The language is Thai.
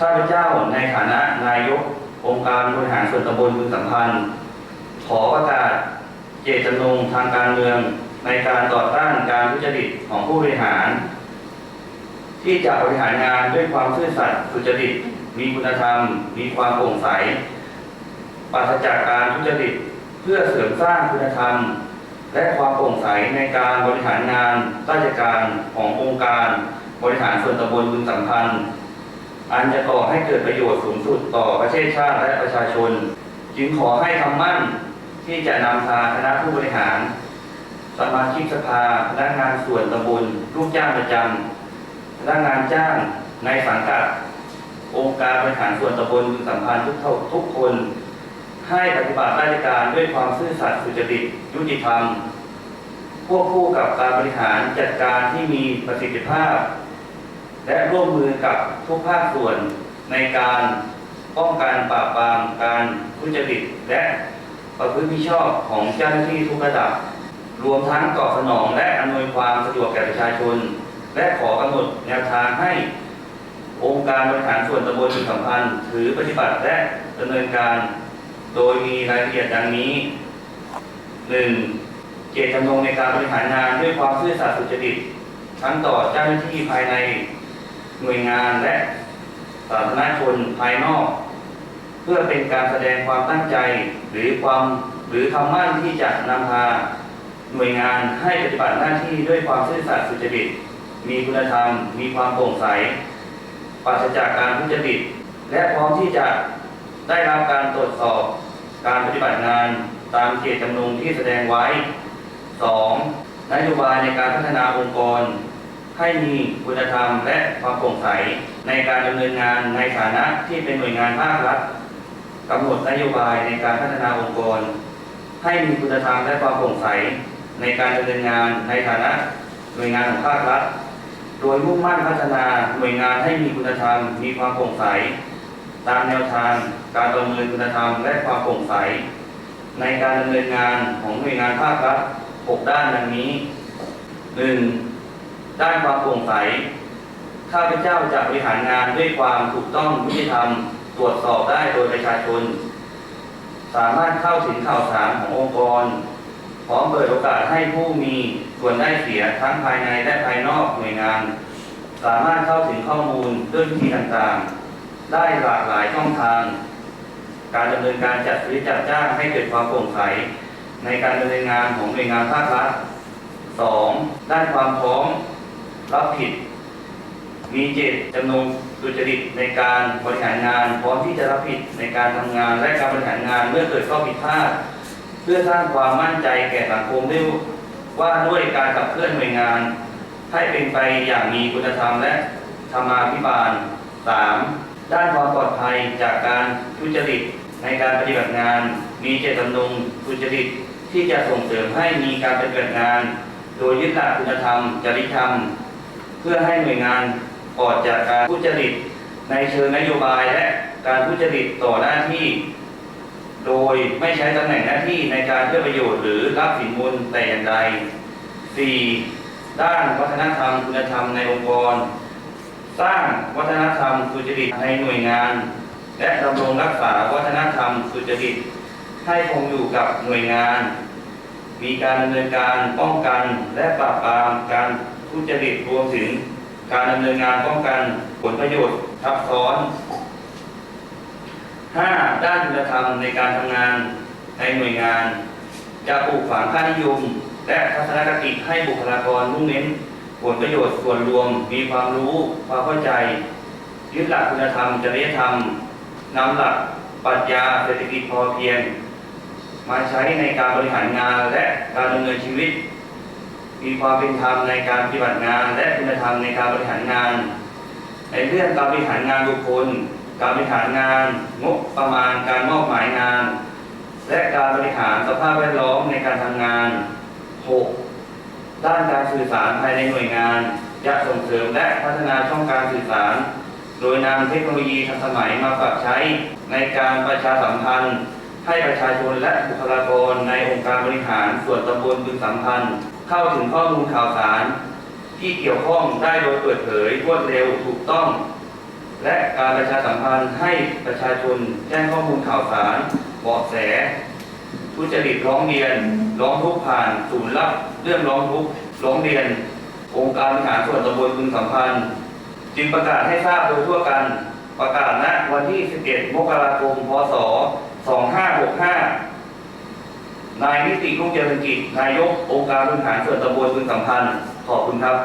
ข้าพเจ้าในฐานะนายกองค์การบริหารส่วนตำบลบึงสัมพันธ์ ขอประกาศเจตจำนงทางการเมืองในการต่อต้านการทุจริตของผู้บริหาร ที่จะบริหารงานด้วยความซื่อสัตย์สุจริต มีคุณธรรม มีความโปร่งใสปราศจากการทุจริตเพื่อเสริมสร้างคุณธรรม และความโปร่งใสในการบริหารงานราชการขององค์การ บริหารส่วนตำบลบึงสัมพันธ์ อันจะก่อให้เกิดประโยชน์สูงสุดต่อประเทศชาติและประชาชน จึงขอให้คำมั่นที่จะนำพาคณะผู้บริหาร สมาชิกสภาพนักงานส่วนตำบลลูกจ้างประจำพนักงานจ้างในสังกัด องค์การบริหารส่วนตำบลสัมพันธ์ทุกเท่าทุกคน ให้ปฏิบัติราชการด้วยความซื่อสัตย์สุจริตยุติธรรมควบคู่กับการบริหารจัดการที่มีประสิทธิภาพ และร่วมมือกับทุกภาคส่วนในการป้องกันปราบปรามการทุจริตและประพฤติมิชอบของเจ้าหน้าที่ทุกระดับ รวมทั้งตอบสนองและอำนวยความสะดวกแก่ประชาชน และขอกำหนดแนวทางให้ องค์การบริหารส่วนตำบลสัมพันธ์ถือปฏิบัติและดำเนินการ โดยมีรายละเอียดดังนี้ 1. เจตจำนงในการบริหารงานด้วยความซื่อสัตย์สุจริตทั้งต่อเจ้าหน้าที่ภายใน หน่วยงานและสาธารณชนภายนอก เพื่อเป็นการแสดงความตั้งใจหรือความหรือคำมั่นที่จะนำพาหน่วยงานให้ปฏิบัติหน้าที่ด้วยความซื่อสัตย์สุจริต มีคุณธรรม มีความโปร่งใสปราศจากการทุจริต และพร้อมที่จะได้รับการตรวจสอบการปฏิบัติงานตามเจตจำนงที่แสดงไว้ 2. นโยบายในการพัฒนาองค์กร ให้มีคุณธรรมและความโปร่งใส ในการดำเนินงานในฐานะที่เป็นหน่วยงานภาครัฐกำหนดนโยบายในการพัฒนาองค์กร ให้มีคุณธรรมและความโปร่งใส ในการดำเนินงานในฐานะหน่วยงานของภาครัฐ โดยมุ่งมั่นพัฒนาหน่วยงานให้มีคุณธรรม มีความโปร่งใส ตามแนวทางการประเมินคุณธรรมและความโปร่งใส ในการดำเนินงานของหน่วยงานภาครัฐ6ด้านดังนี้ 1. ด้านความโปร่งใส ข้าพเจ้าจะบริหารงานด้วยความถูกต้องยุติธรรมตรวจสอบได้โดยประชาชน สามารถเข้าถึงข่าวสารขององค์กร พร้อมเปิดโอกาสให้ผู้มีส่วนได้เสียทั้งภายในและภายนอกหน่วยงาน สามารถเข้าถึงข้อมูลด้วยวิธีต่างๆ ได้หลากหลายช่องทาง การดำเนินการจัดซื้อจัดจ้างให้เกิดความโปร่งใส ในการดำเนินงานของหน่วยงานภาครัฐ 2. ด้านความพร้อม รับผิด มีเจตจำนงสุจริตในการบริหารงาน พร้อมที่จะรับผิดในการทำงานและการบริหารงานเมื่อเกิดข้อผิดพลาดเพื่อสร้างความมั่นใจแก่สังคมด้วยว่าด้วยการขับเคลื่อนหน่วยงาน ให้เป็นไปอย่างมีคุณธรรมและธรรมาภิบาล 3. ด้านความปลอดภัยจากการทุจริตในการปฏิบัติงาน มีเจตจำนงทุจริตที่จะส่งเสริมให้มีการปฏิบัติงาน โดยยึดหลักคุณธรรม จริยธรรม เพื่อให้หน่วยงานปลอดจากการทุจริตในเชิงนโยบายและการทุจริตต่อหน้าที่ โดยไม่ใช้ตำแหน่งหน้าที่ในการเพื่อประโยชน์หรือรับสินบนแต่อย่างใด 4. ด้านวัฒนธรรมคุณธรรมในองค์กร สร้างวัฒนธรรมสุจริตในหน่วยงาน และดำรงรักษาวัฒนธรรมสุจริต ให้คงอยู่กับหน่วยงาน มีการดำเนินการป้องกันและปราบปรามการ ทุจริตรวมถึงการดำเนินงานป้องกันผลประโยชน์ทับซ้อน 5. ด้านคุณธรรมในการทำงานในหน่วยงาน จะปลูกฝังค่านิยม และทัศนคติให้บุคลากรมุ่งเน้นผลประโยชน์ส่วนรวมมีความรู้ความเข้าใจ ยึดหลักคุณธรรมจริยธรรมนำหลักปรัชญาเศรษฐกิจพอเพียง มาใช้ในการบริหารงานและการดำเนินชีวิต มีความเป็นธรรมในการปฏิบัติงาน และคุณธรรมในการบริหารงาน ในเรื่องการบริหารงานบุคคล การบริหารงาน งบประมาณการมอบหมายงาน และการบริหารสภาพแวดล้อมในการทำงาน 6. ด้านการสื่อสารภายในหน่วยงานจะส่งเสริมและพัฒนาช่องการสื่อสาร โดยนำเทคโนโลยีทันสมัยมาปรับใช้ในการประชาสัมพันธ์ ให้ประชาชนและบุคลากรในองค์การบริหารส่วนตำบลบึงสัมพันธ์ เข้าถึงข้อมูลข่าวสาร ที่เกี่ยวข้องได้โดยเปิดเผยรวดเร็วถูกต้อง และการประชาสัมพันธ์ให้ประชาชนแจ้งข้อมูลข่าวสารเบาะแส ทุจริตร้องเรียน ร้องทุกข์ผ่าน ศูนย์รับเรื่องร้องทุกข์ร้องเรียน องค์การบริหารส่วนตำบลบึงสัมพันธ์ จึงประกาศให้ทราบโดยทั่วกัน ประกาศณวันที่ 11 มกราคม พศ 2565 นายนิติรุ่งเจริญกิจนายกองค์การบริหารส่วนตำบลบึงสัมพันธ์ขอบคุณครับ